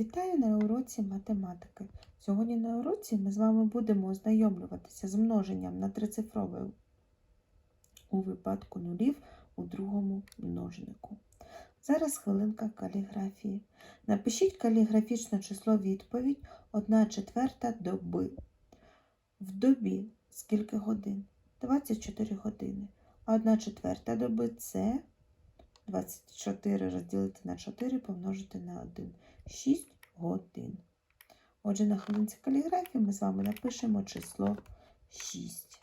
Вітаю на уроці математики. Сьогодні на уроці ми з вами будемо ознайомлюватися з множенням на трицифрове у випадку нулів у другому множнику. Зараз хвилинка каліграфії. Напишіть каліграфічне число відповідь 1 четверта доби. В добі скільки годин? 24 години. А 1 четверта доби це 24 розділити на 4 помножити на 1. 6 годин. Отже, на хвилинці каліграфії ми з вами напишемо число 6.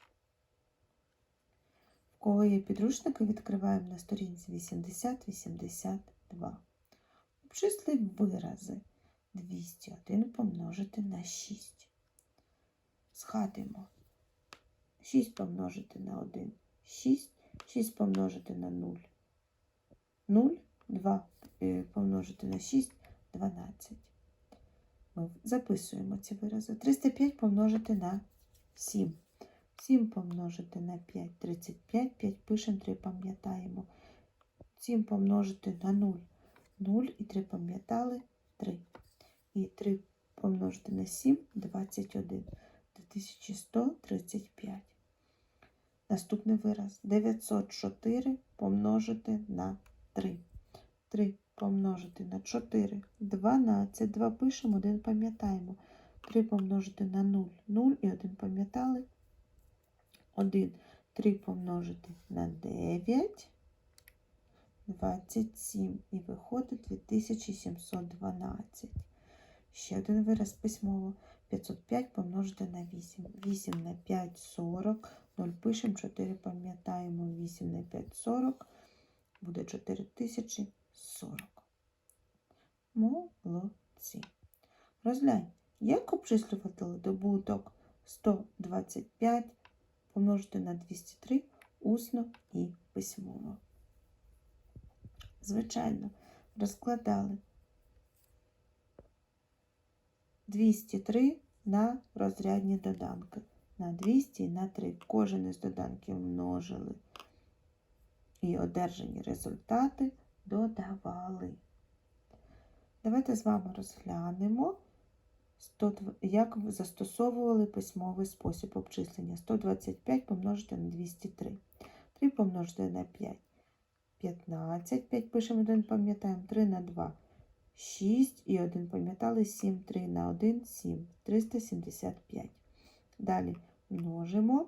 В кого є підручники, відкриваємо на сторінці 80-82. Обчисли вирази 201 помножити на 6. Згадуємо. 6 помножити на 1 6, 6 помножити на 0 0, 2 е, помножити на 6 12. Ми записуємо ці вирази. 305 помножити на 7. 7 помножити на 5, 35, 5 пишемо, 3 пам'ятаємо. 7 помножити на 0, 0 і 3 пам'ятали, 3. І 3 помножити на 7, 21. 2135. Наступний вираз. 904 помножити на 3. 3 помножити на 4, 12, 2 пишемо, 1 пам'ятаємо. 3 помножити на 0, 0 і 1 пам'ятали. 1, 3 помножити на 9, 27 і виходить 2712. Ще один вираз письмово. 505 помножити на 8. 8 на 5 40. 0 пишемо, 4 пам'ятаємо. 8 на 5 40. Буде 4040. Молодці. Розглянь, як обчислювати добуток 125 помножити на 203 усно і письмово. Звичайно, розкладали 203 на розрядні доданки. На 200 і на 3. Кожен із доданків множили. І одержані результати додавали. Давайте з вами розглянемо, як застосовували письмовий спосіб обчислення. 125 помножити на 203. 3 помножити на 5. 15. 5 пишемо 1, пам'ятаємо. 3 на 2. 6 і 1 пам'ятали 7, 3 на 1, 7, 375. Далі множимо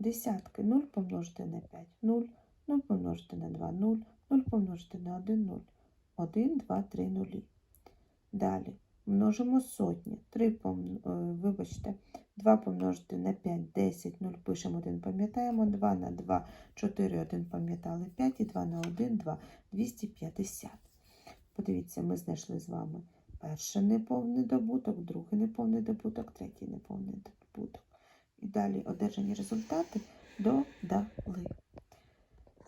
десятки. 0 помножити на 5, 0, 0 помножити на 2, 0, 0 помножити на 1, 0, 1, 2, 3, 0. Далі множимо сотні. 3 пом... вибачте, 2 помножити на 5, 10, 0 пишемо 1, пам'ятаємо, 2 на 2, 4, 1 пам'ятали 5 і 2 на 1, 2, 250. Подивіться, ми знайшли з вами перший неповний добуток, другий неповний добуток, третій неповний добуток. І далі одержані результати додали.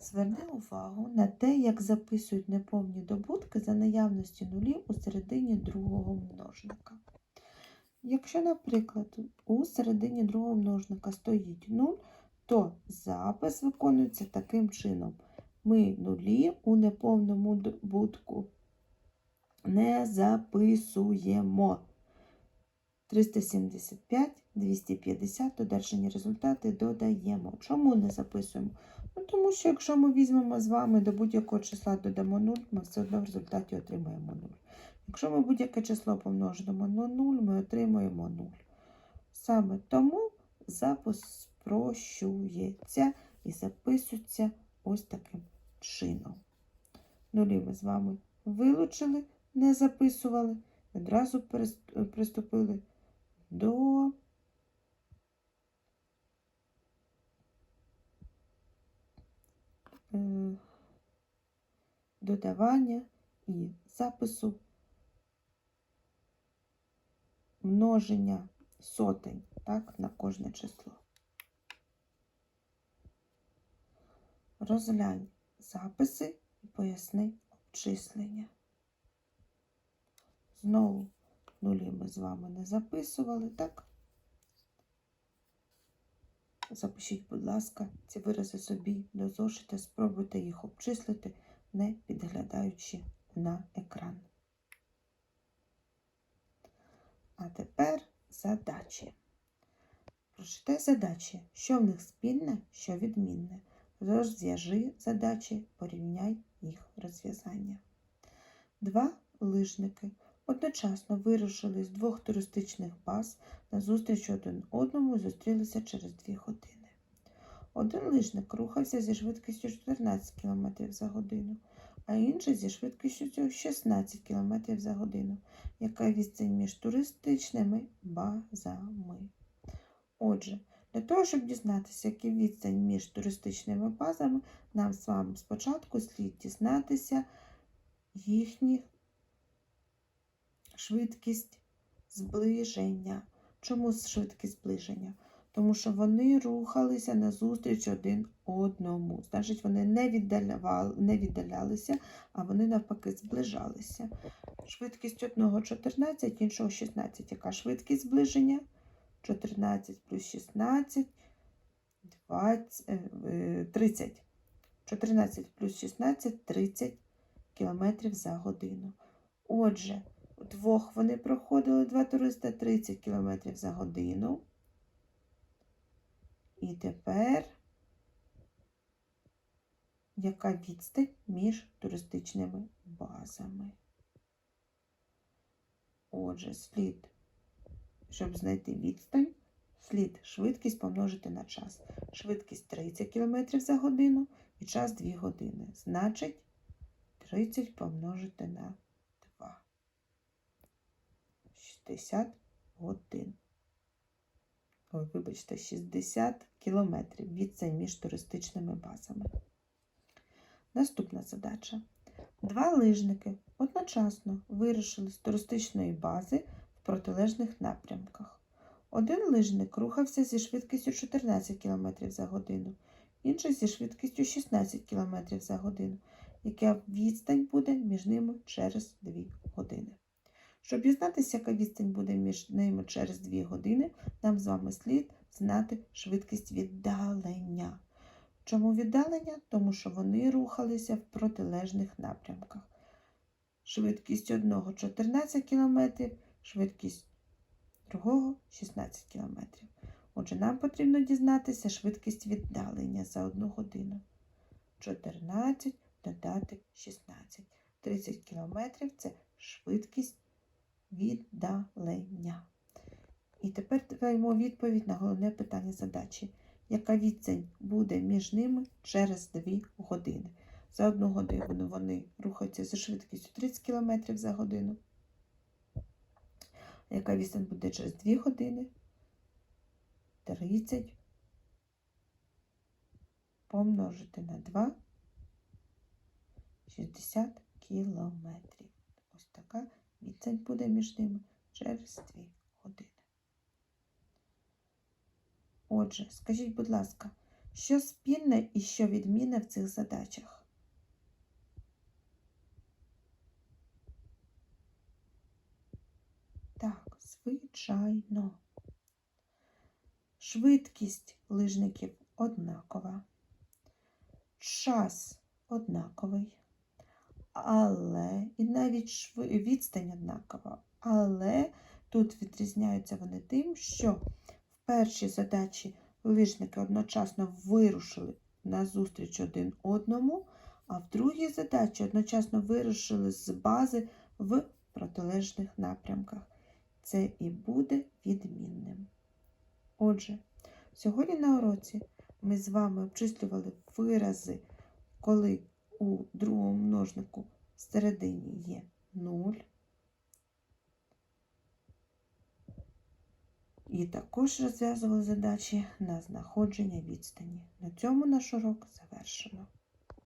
Зверни увагу на те, як записують неповні добутки за наявності нулів у середині другого множника. Якщо, наприклад, у середині другого множника стоїть 0, то запис виконується таким чином. Ми нулі у неповному добутку не записуємо. 375, 250 одержані результати додаємо. Чому не записуємо? Ну, Тому що якщо ми візьмемо з вами до будь-якого числа додамо 0, ми все одно в результаті отримаємо 0. Якщо ми будь-яке число помножимо на 0, ми отримаємо 0. Саме тому запис спрощується і записується ось таким чином. Нулі ми з вами вилучили, не записували, одразу приступили до е, додавання і запису множення сотень так, на кожне число. Розглянь записи і поясни обчислення. Знову нулі ми з вами не записували, так? Запишіть, будь ласка, ці вирази собі до зошита, спробуйте їх обчислити не підглядаючи на екран. А тепер задачі. Прочитай задачі, що в них спільне, що відмінне. Розв'яжи задачі, порівняй їх розв'язання. Два лижники одночасно вирушили з двох туристичних баз на зустріч один одному і зустрілися через дві години. Один лижник рухався зі швидкістю 14 км за годину, а інший зі швидкістю 16 км за годину. Яка відстань між туристичними базами? Отже, для того, щоб дізнатися, яка відстань між туристичними базами, нам з вами спочатку слід дізнатися їхніх швидкість зближення. Чому швидкість зближення? Тому що вони рухалися назустріч один одному. Значить, вони не, віддалявали, не віддалялися, а вони навпаки зближалися. Швидкість одного 14, іншого 16. Яка швидкість зближення? 14 плюс 16 20, е, 30. 14 плюс 16 30 км за годину. Отже, Вдвох вони проходили два туриста 30 км за годину. І тепер яка відстань між туристичними базами? Отже, слід, щоб знайти відстань, слід швидкість помножити на час. Швидкість 30 км за годину і час 2 години. Значить, 30 помножити на 2. 60 годин. Ой, вибачте, 60 кілометрів відстань між туристичними базами. Наступна задача. Два лижники одночасно вирушили з туристичної бази в протилежних напрямках. Один лижник рухався зі швидкістю 14 км за годину, інший зі швидкістю 16 км за годину, яка відстань буде між ними через 2 години. Щоб дізнатися, яка відстань буде між ними через 2 години, нам з вами слід знати швидкість віддалення. Чому віддалення? Тому що вони рухалися в протилежних напрямках. Швидкість одного 14 км, швидкість другого 16 км. Отже, нам потрібно дізнатися швидкість віддалення за одну годину. 14 додати 16. 30 км це швидкість віддалення. І тепер даємо відповідь на головне питання задачі. Яка відстань буде між ними через 2 години? За одну годину вони рухаються за швидкістю 30 км за годину. Яка відстань буде через 2 години? 30 помножити на 2 60 кілометрів. Ось така відстань буде між ними через 2 години. Отже, скажіть, будь ласка, що спільне і що відмінне в цих задачах? Так, звичайно. Швидкість лижників однакова, час однаковий, але і навіть відстань однакова. Але тут відрізняються вони тим, що в першій задачі лижники одночасно вирушили на зустріч один одному, а в другій задачі одночасно вирушили з бази в протилежних напрямках. Це і буде відмінним. Отже, сьогодні на уроці ми з вами обчислювали вирази, коли у другому множнику всередині є 0. І також розв'язували задачі на знаходження відстані. На цьому наш урок завершено.